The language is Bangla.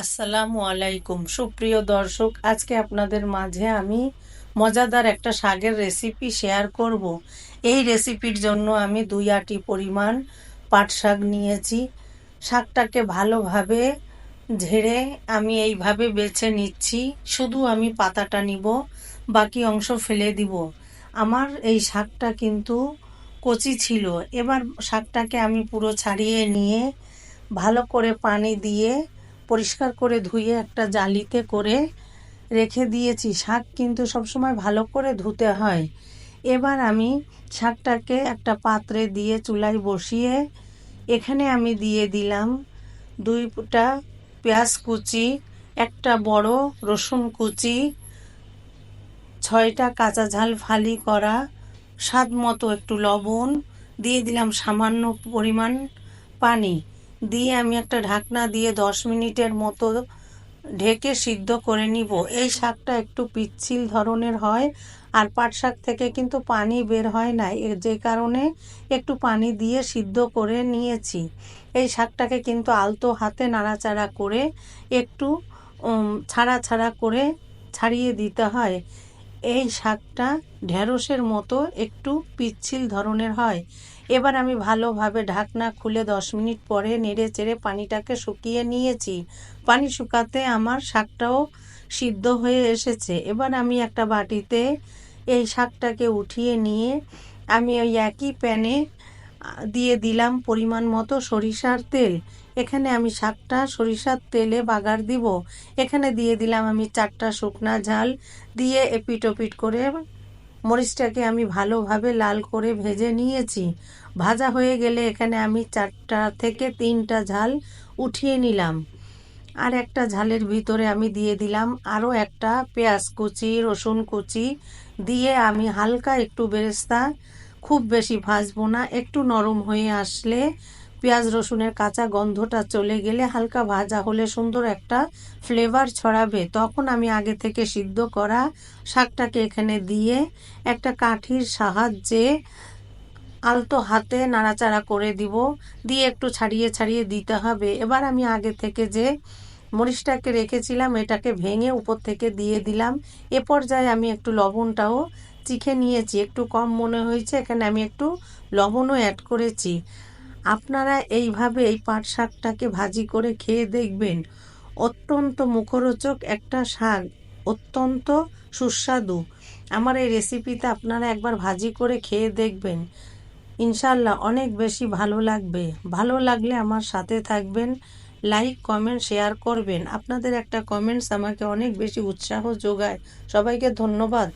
আসসালামু আলাইকুম। সুপ্রিয় দর্শক, আজকে আপনাদের মাঝে আমি মজাদার একটা শাকের রেসিপি শেয়ার করব। এই রেসিপির জন্য আমি দুই আটি পরিমাণ পাট শাক নিয়েছি। শাকটাকে ভালোভাবে ঝেড়ে আমি এইভাবে বেছে নিচ্ছি। শুধু আমি পাতাটা নিব, বাকি অংশ ফেলে দিব। আমার এই শাকটা কিন্তু কচি ছিল। এবার শাকটাকে আমি পুরো ছাড়িয়ে নিয়ে ভালো করে পানি দিয়ে পরিষ্কার করে ধুয়ে একটা জালিতে করে রেখে দিয়েছি। শাক কিন্তু সবসময় ভালো করে ধুতে হয়। এবার আমি শাকটাকে একটা পাত্রে দিয়ে চুলায় বসিয়ে এখানে আমি দিয়ে দিলাম দুইটা পেঁয়াজ কুচি, একটা বড় রসুন কুচি, ছয়টা কাঁচা ঝাল ফালি করা, স্বাদ মতো একটু লবণ, দিয়ে দিলাম সামান্য পরিমাণ পানি। দিয়ে আমি একটা ঢাকনা দিয়ে দশ মিনিটের মতো ঢেকে সিদ্ধ করে নিব। এই শাকটা একটু পিচ্ছিল ধরনের হয় আর পাট শাক থেকে কিন্তু পানি বের হয় না। যে কারণে একটু পানি দিয়ে সিদ্ধ করে নিয়েছি। এই শাকটাকে কিন্তু আলতো হাতে নাড়াচাড়া করে একটু ছাড়া ছাড়া করে ছাড়িয়ে দিতে হয়। এই শাকটা ঢেঁড়সের মতো একটু পিচ্ছিল ধরনের হয়। এবার আমি ভালোভাবে ঢাকনা খুলে দশ মিনিট পরে নেড়ে চেড়ে পানিটাকে শুকিয়ে নিয়েছি। পানি শুকাতে আমার শাকটাও সিদ্ধ হয়ে এসেছে। এবার আমি একটা বাটিতে এই শাকটাকে উঠিয়ে নিয়ে আমি ওই একই প্যানে দিয়ে দিলাম পরিমাণ মতো সরিষার তেল। এখানে আমি শাকটা সরিষার তেলে বাগার দিব। এখানে দিয়ে দিলাম আমি চারটা শুকনা ঝাল। দিয়ে এপিট করে মরিচটাকে আমি ভালোভাবে লাল করে ভেজে নিয়েছি। ভাজা হয়ে গেলে এখানে আমি চারটা থেকে তিনটা ঝাল উঠিয়ে নিলাম। আর একটা ঝালের ভিতরে আমি দিয়ে দিলাম আরও একটা পেঁয়াজ কুচি, রসুন কুচি। দিয়ে আমি হালকা একটু বেরেস্তা খুব বেশি ভাজবো না, একটু নরম হয়ে আসলে পেঁয়াজ রসুনের কাঁচা গন্ধটা চলে গেলে হালকা ভাজা হলে সুন্দর একটা ফ্লেভার ছড়াবে। তখন আমি আগে থেকে সিদ্ধ করা শাকটাকে এখানে দিয়ে একটা কাঠির সাহায্যে আলতো হাতে নাড়াচাড়া করে দিব। দিয়ে একটু ছাড়িয়ে ছাড়িয়ে দিতে হবে। এবার আমি আগে থেকে যে মরিচটাকে রেখেছিলাম, এটাকে ভেঙে উপর থেকে দিয়ে দিলাম। এ পর্যায়ে আমি একটু লবণটাও চিখে নিয়েছি, একটু কম মনে হয়েছে, এখানে আমি একটু লবণও অ্যাড করেছি। আপনারা এইভাবে এই পাট শাকটাকে ভাজি করে খেয়ে দেখবেন, অত্যন্ত মুখরোচক একটা শাক, অত্যন্ত সুস্বাদু। আমার এই রেসিপিতে আপনারা একবার ভাজি করে খেয়ে দেখবেন। ইনশাল্লাহ অনেক বেশি ভালো লাগবে। ভালো লাগলে আমার সাথে থাকবেন লাইক কমেন্ট শেয়ার করবেন। আপনাদের একটা কমেন্টস আমাকে অনেক বেশি উৎসাহ যোগায়। সবাইকে ধন্যবাদ।